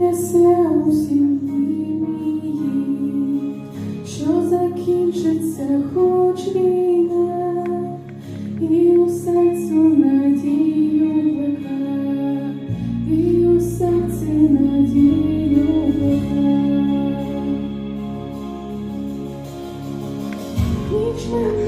несе у сім'ї що закінчиться хоч війна, і у серцю надію плека, і у серці надію плека. Ніч мене